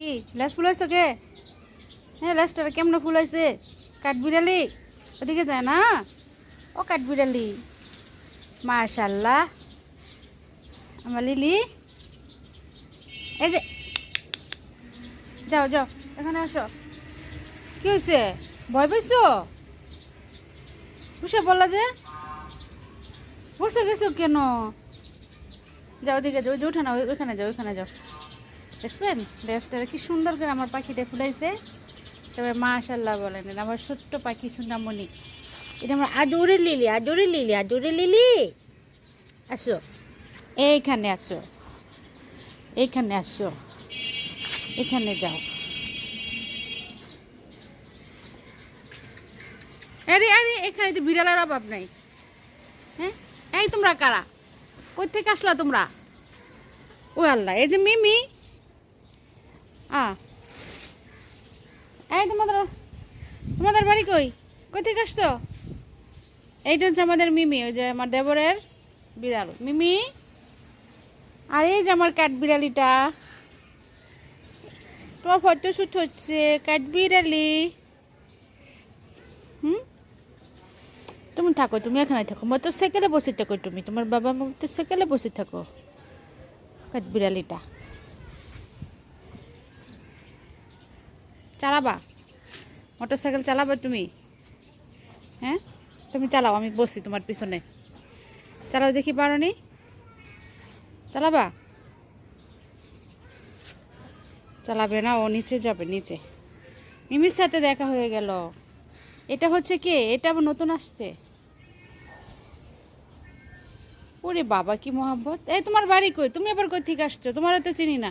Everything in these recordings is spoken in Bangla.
কি? লেস ফুলাইছ কে হ্যাঁ লেসটা কেমন ফুলাইছে কাঠবিড়ালি ওদিকে যায় না? ও কাঠবিড়ালি মাশাল্লাহ। আমার লিলি। এই যে, যাও যাও, এখানে আসো। কি হয়েছে? ভয় পাইছো? বসে বললা যে, বসে গেছো কেন? যাও, ওদিকে যাও যে উঠে ওইখানে যাও ওইখানে যাও। দেখছেন? ড্রেসটা কি সুন্দর করে আমার পাখিটা ফুলাইছে তবে মাশাল্লাহ বলেন আমার ছোট্ট পাখি সুন্দরমণি এটা আমার আদরে লিলি আদরে লিলি আদরে লিলি। আসো। এইখানে আসো। এইখানে আসো। এখানে যাও। আরে আরে, এখানে তো বিড়ালের অভাব নাই। হ্যাঁ? এই তোমরা কারা? কই থেকে আসলা তোমরা? ও আল্লাহ, এই যে মিমি। আ। এই তোমাদের তোমাদের বাড়ি কই? কই থেকে আসছো? এইটা হচ্ছে আমাদের মিমি, ওই যে আমার দেবরের বিড়াল। মিমি? আর এই যে আমার কাঠ বিড়ালিটা তোমার ফটো শুট হচ্ছে কাঠ বিড়ালি হুম? তুমি থাকো, তুমি এখানে থাকো। মোটর সাইকেলে বসে থাকো তুমি। তোমার বাবা মোটর সাইকেলে বসে থাকো কাঠ বিড়ালিটা চালাবা? মোটর সাইকেল চালাবা তুমি? হ্যাঁ? তুমি চালাও, আমি বসি তোমার পিছনে। চালাও দেখি পারো নি চালাবা? চালাবে না, ও নিচে যাবে, নিচে। মিমির সাথে দেখা হয়ে গেল। এটা হচ্ছে কে? এটা আবার নতুন আসছে? ওরে বাবা, কি মোহাম্মত এই তোমার বাড়ি কই? তুমি আবার কই থেকে আসছো? তোমার তো চিনি না।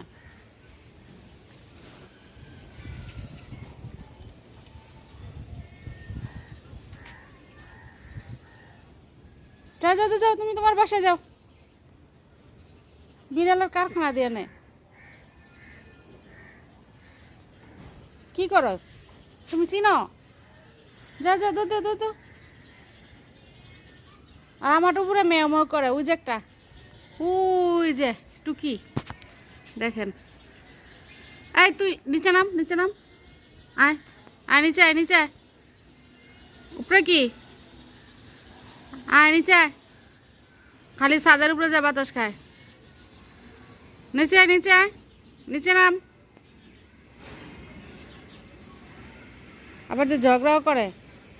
যাও যাও যাও, তুমি তোমার বাসায় যাও। বিড়ালের কারখানা দিয়ে নে। কি করো? তুমি চিনো? যা যা দুধ দো আর আমার উপরে মেয় মেয় করে ওই যে একটা। ওই যে টুকি। দেখেন। এই তুই নিচে নাম নিচে নাম। আয় আয় নিচে আয় নিচে। উপরে কি? আয় নিচে। খালি সাদের উপরে যা বাতাস খায়। নিচে নিচে নিচে নাম। আবার তো ঝগড়াও করে।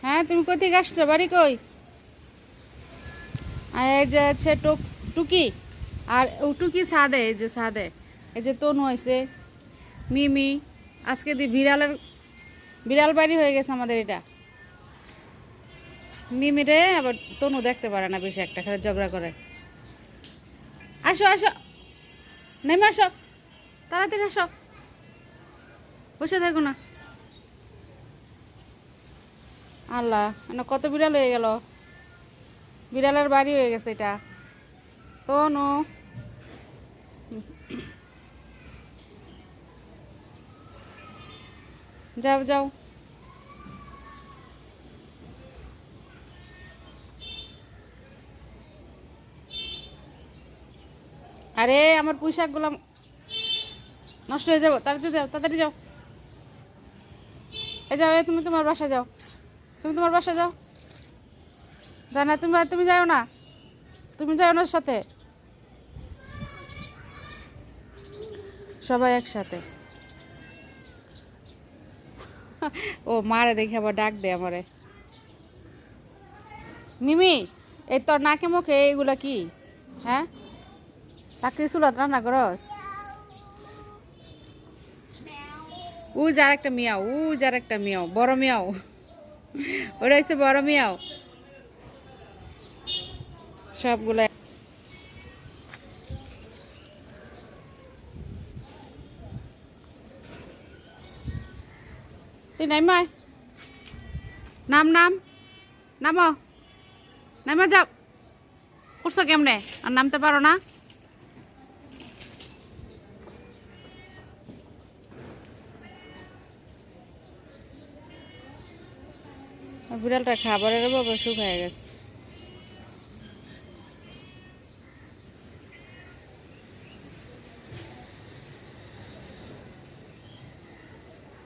হ্যাঁ তুমি কই থেকে আসছো? বাড়ি কই? আর এই যে আছে টুক টুকি। আর ও টুকি সাদে এই যে সাদে এই যে তনু হয়েছে মিমি। আজকে দি বিড়ালের বিড়াল বাড়ি হয়ে গেছে আমাদের এটা। মিমিরে, আবার তনু দেখতে পারে না বেশি একটা, খালি ঝগড়া করে। আসো আসো। নেমে আসো। তাড়াতাড়ি আসো। বসে থাকো না। আল্লাহ মানে কত বিড়াল হয়ে গেল। বিড়ালের বাড়ি হয়ে গেছে এটা। তনু। যাও যাও। আরে, আমার পোশাক গুলাম নষ্ট হয়ে যাব। তাড়াতাড়ি যাও তাড়াতাড়ি যাও। এ যাও এ তুমি তোমার বাসা যাও। তুমি তোমার বাসা যাও। যা না, তুমি তুমি যাও না। তুমি যাও ওনার সাথে। সবাই একসাথে। ও, মারে দেখে আবার ডাক দে আমারে। মিমি, এই তোর নাকে মুখে এইগুলা কি? হ্যাঁ? চাকরি চুলত রান্না করস উ যার একটা মিয়াও, উ যার একটা মিয়াও, বড় মিয়াও। ওটা হচ্ছে বড় মিয়াও। সবগুলো তুই নাইমায় নাম নাম। নামো। নামা যাও। করছ কেমনে? আর নামতে পারো না? বিড়ালটা খাবারের বাবা শুকায় গেছে।